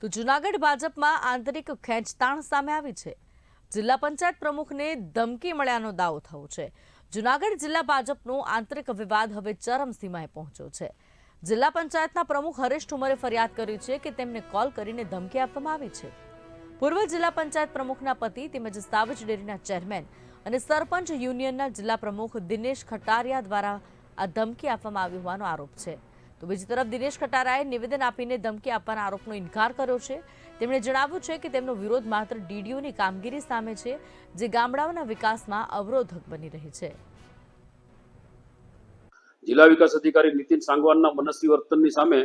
તો જૂનાગઢ ભાજપમાં આંતરિક ખેંચતાણ સામે આવી છે. જિલ્લા પંચાયત પ્રમુખને ધમકી મળ્યાનો દાવો થયો છે. જૂનાગઢ જિલ્લા ભાજપનો આંતરિક વિવાદ હવે ચરમસીમાએ પહોંચ્યો છે. જિલ્લા પંચાયતના પ્રમુખ હરેશ ઠુમરે ફરિયાદ કરી છે કે તેમને કોલ કરીને ધમકી આપવામાં આવી છે. પૂર્વ જિલ્લા પંચાયત પ્રમુખના પતિ તેમજ સાવજ ડેરીના ચેરમેન અને સરપંચ યુનિયનના જિલ્લા પ્રમુખ દિનેશ ખટારિયા દ્વારા આ ધમકી આપવામાં આવી હોવાનો આરોપ છે. તો બીજી તરફ દિનેશ ખટારાએ નિવેદન આપીને ધમકી આપવાના આરોપનો ઇનકાર કર્યો છે. તેમણે જણાવ્યું છે કે તેમનો વિરોધ માત્ર ડીડીઓની કામગીરી સામે છે, જે ગામડાઓના વિકાસમાં અવરોધક બની રહી છે. જિલ્લા વિકાસ અધિકારી નીતિન સાંગવાનના મનસ્વી વર્તનની સામે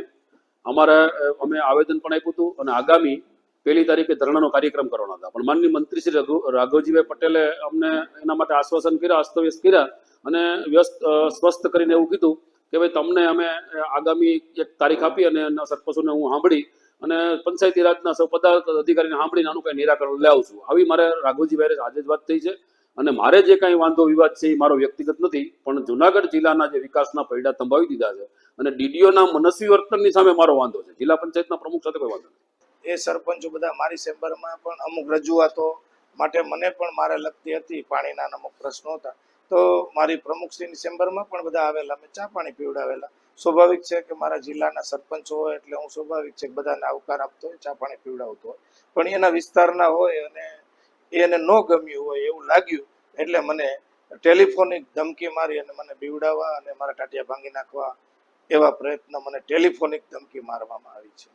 અમારે અમે આવેદન પણ આપ્યું હતું અને આગામી પહેલી તારીખે ધરણાનો કાર્યક્રમ કરવાના હતા. પણ માનની મંત્રી શ્રી રઘુ, રાઘવજીભાઈ પટેલે અમને એના માટે આશ્વાસન કર્યા, અસ્તવ્યસ્ત કર્યા અને વ્યસ્ત સ્વસ્થ કરીને એવું કીધું કે ભાઈ તમને અમે આગામી એક તારીખ આપી અને એના સરપંચોને હું સાંભળી અને પંચાયતી રાજના સૌ પદાર્થ અધિકારીને સાંભળીને આનું કંઈ નિરાકરણ લાવું છું. આવી મારે રાઘુજીભાઈ આજે જ વાત થઈ છે અને મારે જે કાંઈ વાંધો વિવાદ છે એ મારો વ્યક્તિગત નથી, પણ જુનાગઢ જિલ્લાના જે વિકાસના પૈડા થંભાવી દીધા છે અને ડીડીઓના મનસ્વી વર્તનની સામે મારો વાંધો છે. જિલ્લા પંચાયતના પ્રમુખ સાથે કોઈ વાંધો નથી. એ સરપંચો બધા મારી ચેમ્બરમાં પણ અમુક રજૂઆતો માટે મને પણ મારે લગતી હતી. પાણીના અમુક પ્રશ્નો હતા. તો મારી પ્રમુખશ્રીની ચેમ્બરમાં પણ બધા આવેલા મેં ચા પાણી પીવડાવેલા. સ્વાભાવિક છે કે મારા જિલ્લાના સરપંચો હોય એટલે હું સ્વાભાવિક છે બધાને આવકાર આપતો હોય, ચા પાણી પીવડાવતો હોય. પણ એના વિસ્તારના હોય અને એને ન ગમ્યું હોય એવું લાગ્યું એટલે મને ટેલિફોનિક ધમકી મારી અને મને બીવડાવવા અને મારા ટાટિયા ભાંગી નાખવા એવા પ્રયત્ન મને ટેલિફોનિક ધમકી મારવામાં આવી છે.